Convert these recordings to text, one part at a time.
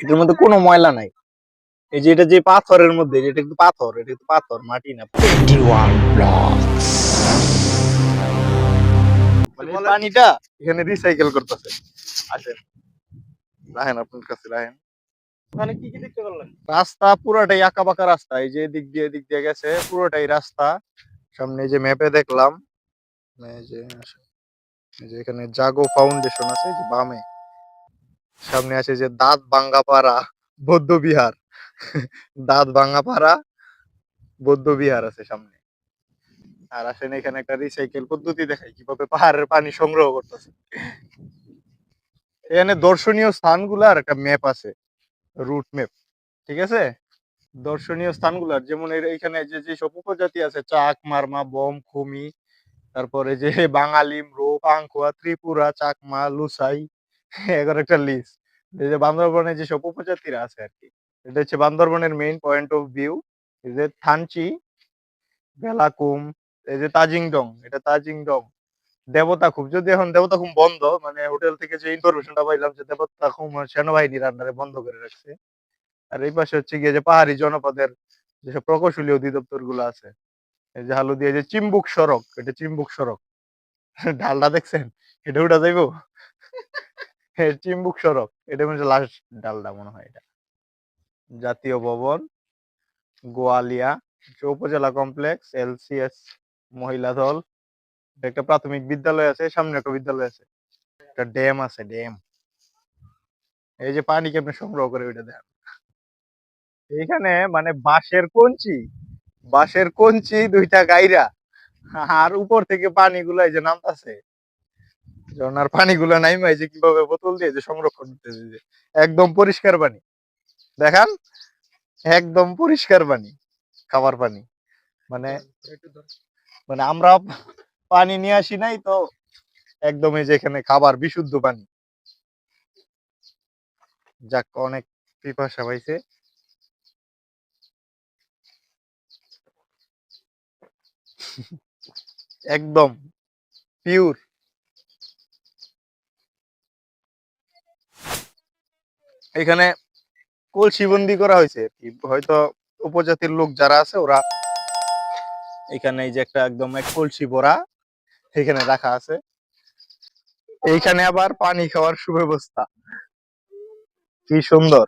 এটার মধ্যে কোনো ময়লা নাই। এই যে এটা যে পাথরের মধ্যে এটা কিন্তু পাথর এটা কিন্তু পাথর মাটি না। মানে পানিটা এখানে রিসাইকেল করতেছে। আসেন। রাহেন আপনার কাছে রাহেন। ওখানে কি কি দেখতে পারলেন? রাস্তা পুরোটাই আঁকা বাঁকা রাস্তা এই যে এদিক দিয়ে এদিক দিয়ে গেছে পুরোটাই রাস্তা। সামনে যে ম্যাপে দেখলাম এই যে এই যে এখানে জাগো ফাউন্ডেশন আছে যে বামে। সামনে আছে যে দাঁত ভাঙ্গাপাড়া বৌদ্ধ বিহার। দাঁত ভাঙ্গাপাড়া বৌদ্ধ বিহার আছে সামনে। আর আসেন এখানে একটা রিসাইকেল পদ্ধতি দেখায় কীভাবে পাহাড়ের পানি সংগ্রহ করতেছে। এখানে দর্শনীয় স্থানগুলার একটা ম্যাপ আছে রুট ম্যাপ ঠিক আছে? দর্শনীয় স্থানগুলার যেমন এর এইখানে যে যেসব উপজাতি আছে, চাক, মারমা, বম, খুমি, তারপরে যে বাঙালি রো পাংখুয়া ত্রিপুরা, চাকমা, লুসাই এগারো একটা লিস্ট এই যে বান্দরবনে যেসব উপজাতিরা আছে আর কি এটা হচ্ছে বান্দরবনের মেইন পয়েন্ট অফ ভিউ এই যে থানচি, বেলাকুম, এই যে তাজিংডং, এটা তাজিংডং দেবতা খুব যদি এখন দেবতা খুব বন্ধ মানে হোটেল থেকে যে ইনফরমেশনটা পাইলাম যে দেবতা খুব সেনাবাহিনীর আন্ডারে বন্ধ করে রাখছে, আর এই পাশে হচ্ছে গিয়ে যে পাহাড়ি জনপদের যেসব প্রকৌশলী অধিদপ্তরগুলো আছে, এই যে হালুদিয়া যে চিম্বুক সড়ক, এটা চিম্বুক সড়ক। ডালটা দেখছেন? এটা উঠা যাইবো? হ্যাঁ, চিম্বুক সড়ক। এটা মনে লাস্ট ডালটা মনে হয় এটা। জাতীয় ভবন গোয়ালিয়া উপজেলা কমপ্লেক্স এলসিএস মহিলা দল। একটা প্রাথমিক বিদ্যালয় আছে সামনে একটা বিদ্যালয় আছে। একটা ড্যাম আছে ড্যাম। এই যে পানি কেমনে সংগ্রহ করে ওইটা দেখ এইখানে মানে বাঁশের কঞ্চি বাঁশের কঞ্চি দুইটা গাইরা আর উপর থেকে পানিগুলো এই যে নামতাছে। ঝর্ণার পানিগুলো এই যে কীভাবে বোতল দিয়ে যে সংরক্ষণ করতেছে যে একদম পরিষ্কার পানি। দেখান একদম পরিষ্কার পানি খাবার পানি। মানে মানে আমরা পানি নিয়ে আসি নাই তো একদম এই যে এখানে খাবার বিশুদ্ধ পানি। যাক অনেক পিপাসা পাইছে। একদম পিওর। এখানে কলসিবন্দি করা হয়েছে হয়তো উপজাতির লোক যারা আছে, ওরা এখানে এই যে একটা একদম এক কলসি ভরা এখানে রাখা আছে। এইখানে আবার পানি খাওয়ার সুব্যবস্থা। কি সুন্দর।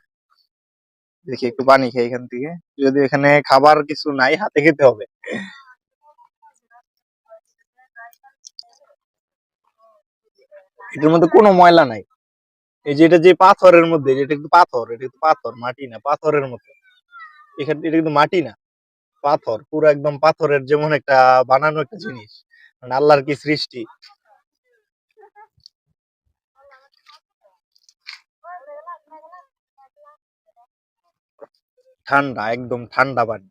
দেখি একটু পানি খাই এখান থেকে। যদি এখানে খাবার কিছু নাই, হাতে খেতে হবে। এটার মধ্যে কোনো ময়লা নাই। এই যে এটা যে পাথরের মধ্যে, এটা কিন্তু পাথর, এটা কিন্তু পাথর, মাটি না, পাথরের মতো। এখানে, এটা কিন্তু মাটি না, পাথর, পুরো একদম পাথরের যেমন একটা বানানো একটা জিনিস মানে আল্লাহর কি সৃষ্টি। ঠান্ডা, একদম ঠান্ডা পানি।